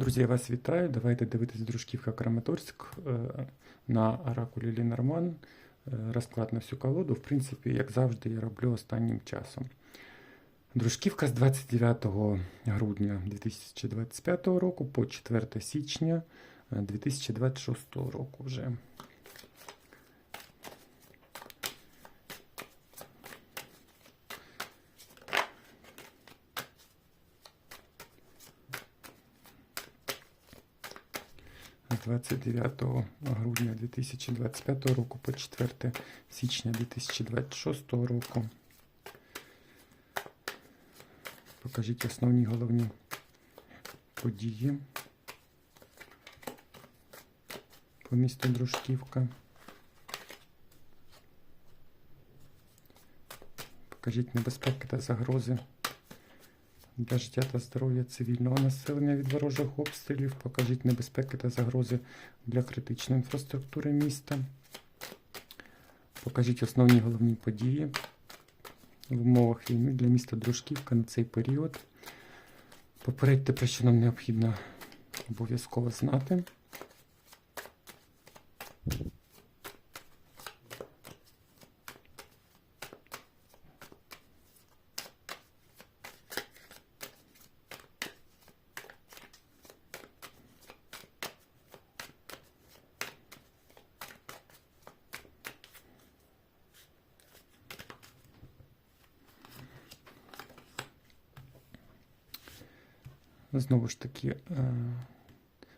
Друзі, я вас вітаю. Давайте дивитися дружківка Краматорськ е, на оракулі Лінорман. Е, Розклад на всю колоду. В принципі, як завжди, я роблю останнім часом. Дружківка з 29 грудня 2025 року по 4 січня е, 2026 року вже. 29 грудня 2025 року по 4 січня 2026 року. Покажіть основні головні події по місту Дружківка. Покажіть небезпеки та загрози для життя та здоров'я цивільного населення від ворожих обстрілів. Покажіть небезпеки та загрози для критичної інфраструктури міста. Покажіть основні головні події в умовах війни для міста Дружківка на цей період. Попередьте, про що нам необхідно обов'язково знати. Знову ж таки, е,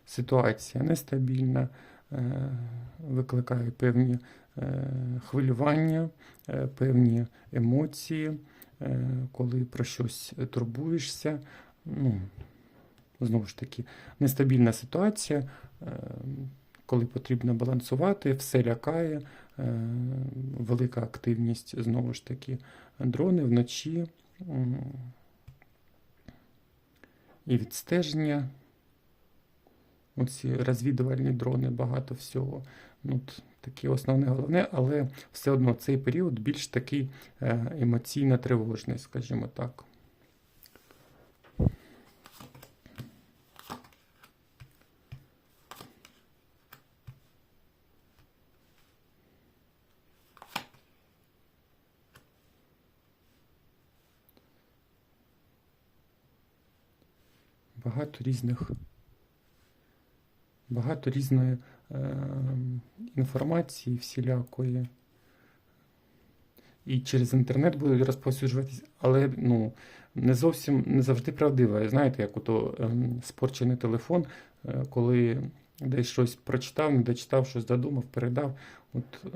ситуація нестабільна, е, викликає певні е, хвилювання, певні емоції, коли про щось турбуєшся. Ну, знову ж таки, нестабільна ситуація, коли потрібно балансувати, все лякає, велика активність, знову ж таки, дрони вночі. І відстеження. Оці розвідувальні дрони, багато всього. Ну, таке основне головне, але все одно цей період більш такий е, емоційно тривожний, скажімо так. Багато різних, багато різної е, інформації всілякої. І через інтернет будуть розповсюджуватись, але ну, не зовсім не завжди правдива. Знаєте, як ото ем, спорчений телефон, е, коли десь щось прочитав, не дочитав, щось додумав, передав. От ем,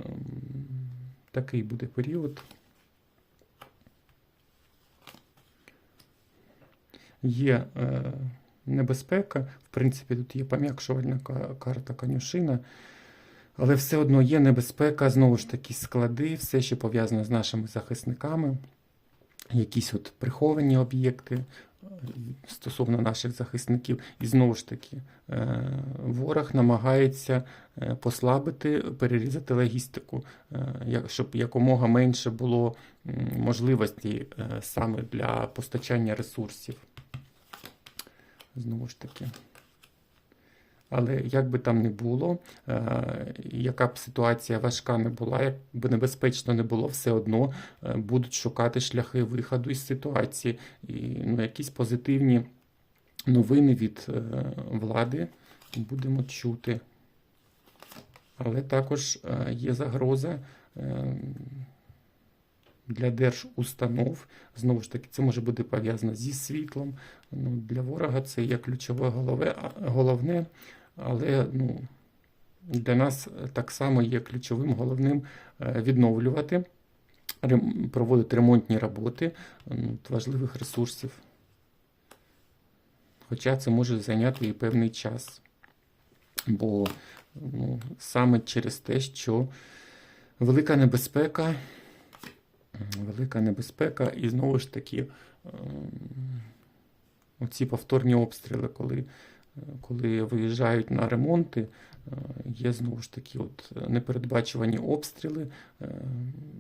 такий буде період. Є е, небезпека, в принципі, тут є пом'якшувальна карта конюшина, але все одно є небезпека, знову ж таки, склади, все ще пов'язано з нашими захисниками, якісь от приховані об'єкти е, стосовно наших захисників. І знову ж таки, е, ворог намагається е, послабити, перерізати логістику, щоб якомога менше було можливості саме для постачання ресурсів. Знову ж таки. Але як би там не було, е, яка б ситуація важка не була, як би небезпечно не було, все одно е, будуть шукати шляхи виходу із ситуації. І ну, якісь позитивні новини від е, влади будемо чути. Але також є загроза для держустанов. Знову ж таки, це може бути пов'язано зі світлом. Ну, для ворога це є ключове голове, головне, але ну, для нас так само є ключовим головним е, відновлювати, проводити ремонтні роботи важливих ресурсів. Хоча це може зайняти і певний час. Бо ну, саме через те, що велика небезпека, велика небезпека, і знову ж таки ем, оці повторні обстріли, коли, е, коли виїжджають на ремонти, е, є знову ж таки от непередбачувані обстріли, е,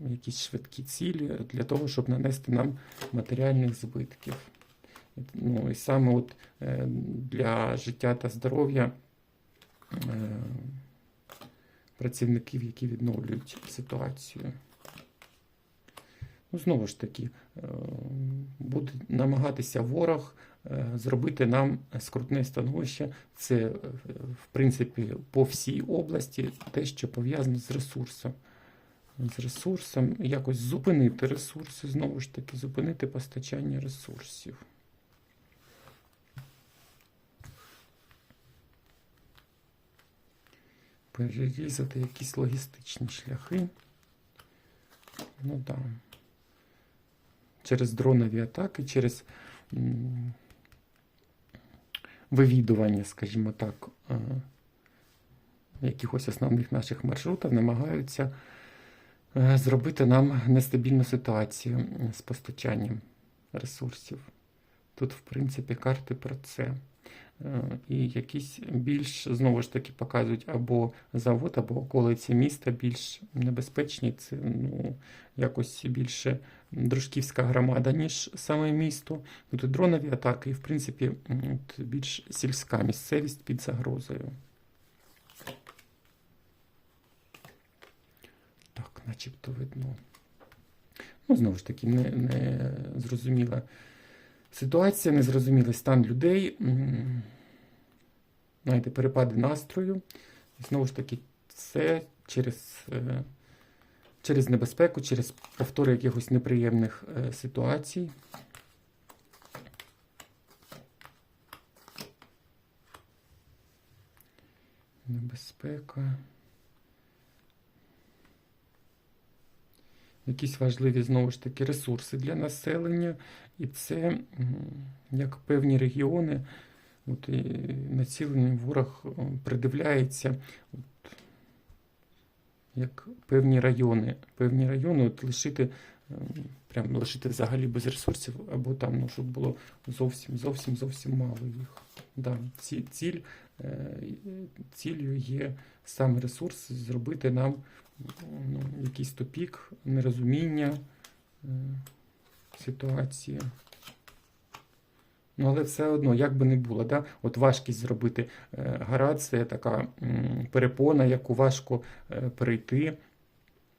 якісь швидкі цілі для того, щоб нанести нам матеріальних збитків. Ну, і саме от е, для життя та здоров'я е, працівників, які відновлюють ситуацію. Ну, знову ж таки, е, буде намагатися ворог е, зробити нам скрутне становище. Це, е, в принципі, по всій області те, що пов'язано з ресурсом. З ресурсом, якось зупинити ресурси, знову ж таки, зупинити постачання ресурсів. Перерізати якісь логістичні шляхи. Ну так. Да. Через дронові атаки, через вивідування, скажімо так, е, якихось основних наших маршрутів намагаються е, зробити нам нестабільну ситуацію з постачанням ресурсів. Тут, в принципі, карти про це. Е, І якісь більш, знову ж таки, показують або завод, або околиці міста більш небезпечні. Це ну, якось більше дружківська громада, ніж саме місто. Тут дронові атаки, і, в принципі, от більш сільська місцевість під загрозою. Так, начебто видно. Ну, знову ж таки, не, не зрозуміла ситуація, незрозумілий стан людей. Знаєте, перепади настрою. І знову ж таки, це через, е, через небезпеку, через повтори якихось неприємних е, ситуацій. Небезпека. Якісь важливі знову ж таки ресурси для населення, і це як певні регіони, от, і націлений ворог придивляється, от, як певні райони, певні райони от лишити, ем, прям лишити взагалі без ресурсів, або там, ну, щоб було зовсім, зовсім, зовсім мало їх. Да, ці, ціль, е, ціллю є саме ресурс зробити нам ну, якийсь тупік, нерозуміння е, ситуації. Ну, але все одно, як би не було, да? от важкість зробити е, це така перепона, яку важко е, перейти.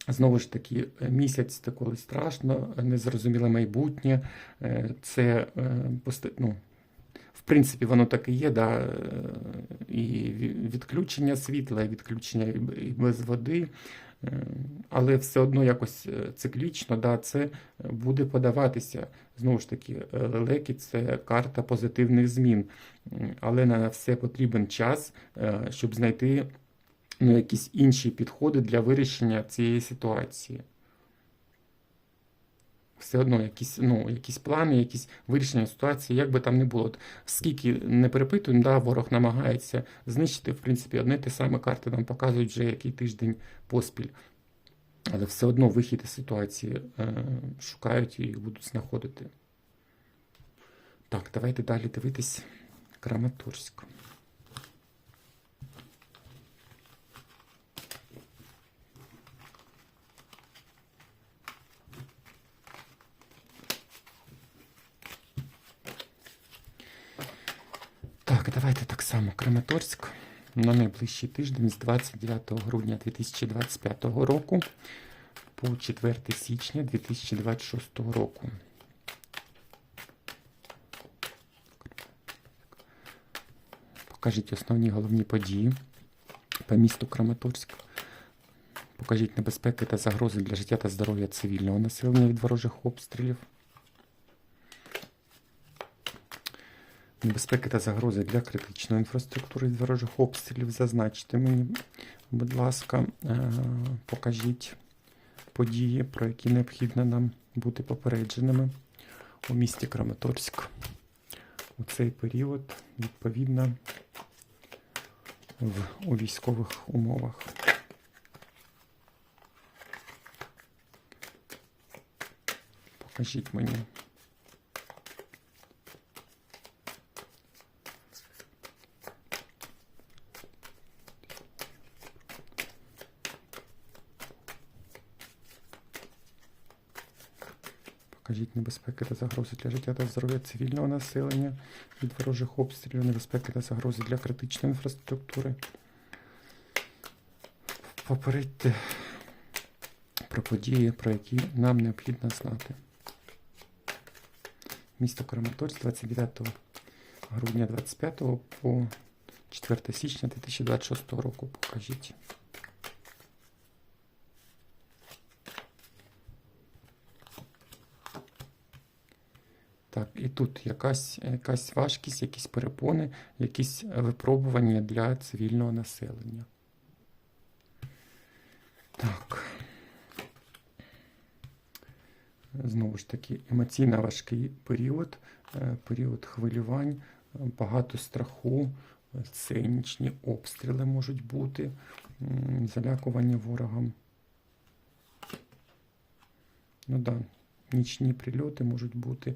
Знову ж таки, е, місяць це коли страшно, незрозуміле майбутнє. Це ну, в принципі, воно так і є, да? і відключення світла, і відключення і без води. Е, Але все одно якось е, циклічно, да, це буде подаватися. Знову ж таки, е, лелеки це карта позитивних змін. Але на все потрібен час, е, щоб знайти ну, якісь інші підходи для вирішення цієї ситуації. Все одно якісь, ну, якісь плани, якісь вирішення ситуації, як би там не було. Скільки не перепитуємо, да, ворог намагається знищити, в принципі, одне те саме карти нам показують вже який тиждень поспіль. Але все одно вихід із ситуації е, шукають і будуть знаходити. Так, давайте далі дивитись Краматорськ. Давайте так само Краматорськ на найближчий тиждень з 29 грудня 2025 року по 4 січня 2026 року. Покажіть основні головні події по місту Краматорськ. Покажіть небезпеки та загрози для життя та здоров'я цивільного населення від ворожих обстрілів. Небезпеки та загрози для критичної інфраструктури від ворожих обстрілів. Зазначте мені, будь ласка, е, покажіть події, про які необхідно нам бути попередженими у місті Краматорськ у цей період, відповідно, в, у військових умовах. Покажіть мені. Покажіть небезпеки та загрози для життя та здоров'я цивільного населення від ворожих обстрілів, небезпеки та загрози для критичної інфраструктури. Попередьте про події, про які нам необхідно знати. Місто Краматорськ 29 грудня 25 по 4 січня 2026 року. Покажіть. І тут якась, якась важкість, якісь перепони, якісь випробування для цивільного населення. Так. Знову ж таки, емоційно важкий період, е, період хвилювань, багато страху, е, це нічні обстріли можуть бути, залякування ворогом. Ну да, нічні прильоти можуть бути.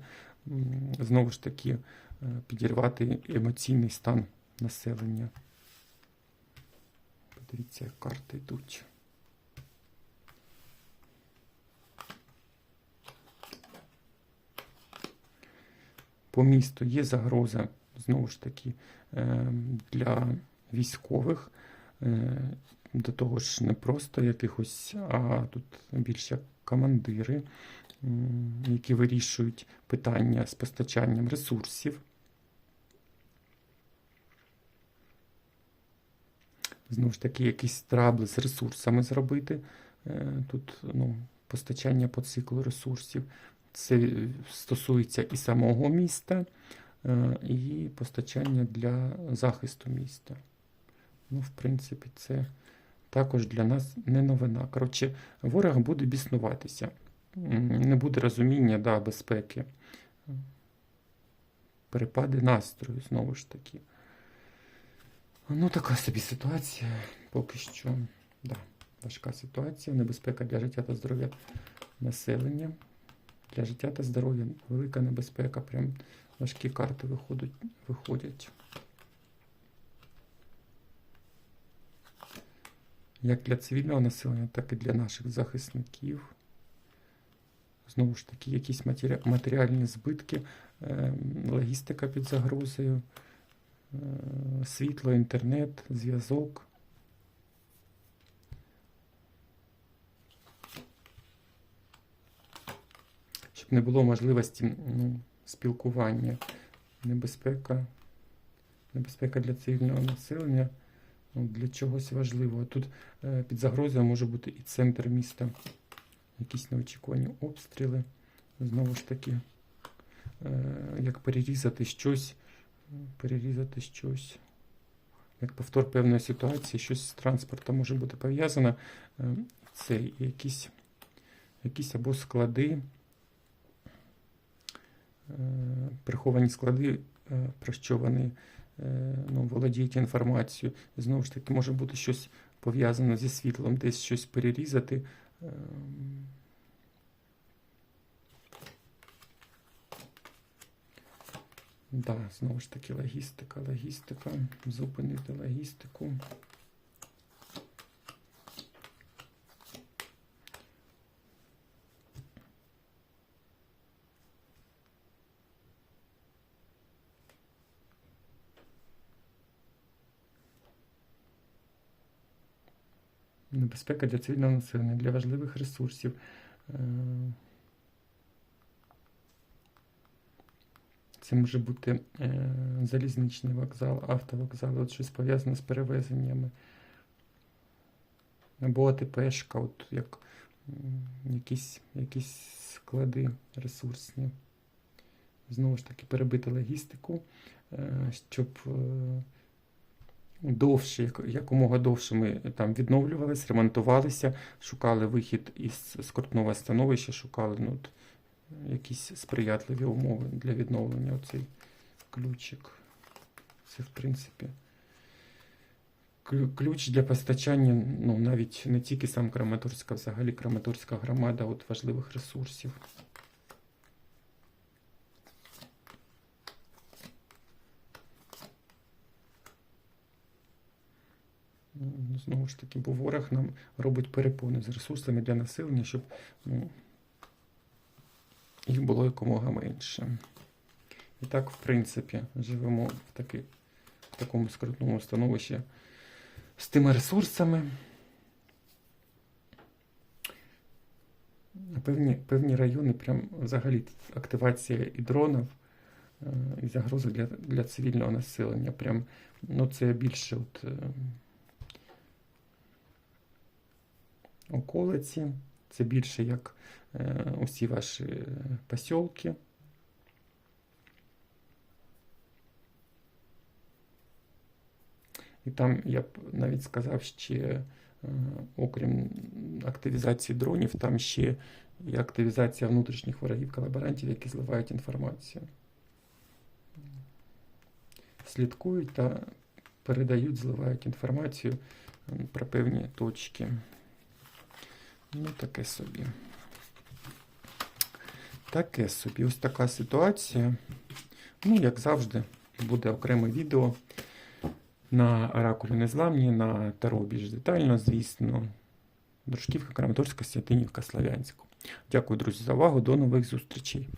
Знову ж таки, е, підірвати емоційний стан населення. Подивіться, як карти йдуть. По місту є загроза, знову ж таки, е, для військових. Е, До того ж, не просто якихось, а тут більш як командири, які вирішують питання з постачанням ресурсів. Знову ж таки, якісь трабли з ресурсами зробити. Е, Тут ну, постачання по циклу ресурсів. Це стосується і самого міста, е, і постачання для захисту міста. Ну, в принципі, це також для нас не новина. Коротше, ворог буде біснуватися, не буде розуміння да, безпеки. Перепади настрою, знову ж таки. Ну, така собі ситуація. Поки що, да, важка ситуація, небезпека для життя та здоров'я населення. Для життя та здоров'я велика небезпека. Прям важкі карти виходять. виходять. Як для цивільного населення, так і для наших захисників. Знову ж таки, якісь матері- матеріальні збитки, е, логістика під загрозою, е, світло, інтернет, зв'язок. Щоб не було можливості ну, спілкування, небезпека, небезпека для цивільного населення ну, для чогось важливого. Тут е, під загрозою може бути і центр міста, якісь неочікувані обстріли. Знову ж таки, е, як перерізати щось, перерізати щось. Як повтор певної ситуації, щось з транспортом може бути пов'язано. Е, Це якісь, якісь або склади, е, приховані склади, про що вони ну, володіють інформацією. Знову ж таки, може бути щось пов'язане зі світлом, десь щось перерізати. Ем, Да, знову ж таки, логістика, логістика, зупинити логістику. Небезпека для цивільного населення, для важливих ресурсів. Е, Це може бути е, залізничний вокзал, автовокзал, от щось пов'язане з перевезеннями. Або АТПшка, от як якісь, якісь склади ресурсні. Знову ж таки, перебити логістику, е, щоб довше, якомога довше ми там відновлювалися, ремонтувалися, шукали вихід із скрутного становища, шукали ну, от, якісь сприятливі умови для відновлення оцей ключик. Це, в принципі, ключ для постачання, ну, навіть не тільки сам Краматорська, взагалі Краматорська громада от важливих ресурсів. Знову ж таки, бо ворог нам робить перепони з ресурсами для населення, щоб ну, їх було якомога менше. І так, в принципі, живемо в, таки, в такому скрутному становищі з тими ресурсами. Певні, певні райони, прям взагалі активація і дронів, е, і загрози для, для цивільного населення. Прям, ну, це більше от, е, околиці, це більше як е, усі ваші посілки. І там я б навіть сказав ще, е, окрім активізації дронів, там ще і активізація внутрішніх ворогів колаборантів, які зливають інформацію. Слідкують та передають, зливають інформацію про певні точки. Ну, таке собі. Таке собі. Ось така ситуація. Ну, як завжди, буде окреме відео на Оракулі Незламні, на Таро більш детально, звісно. Дружківка, Краматорська, Святинівка, Славянська. Дякую, друзі, за увагу. До нових зустрічей.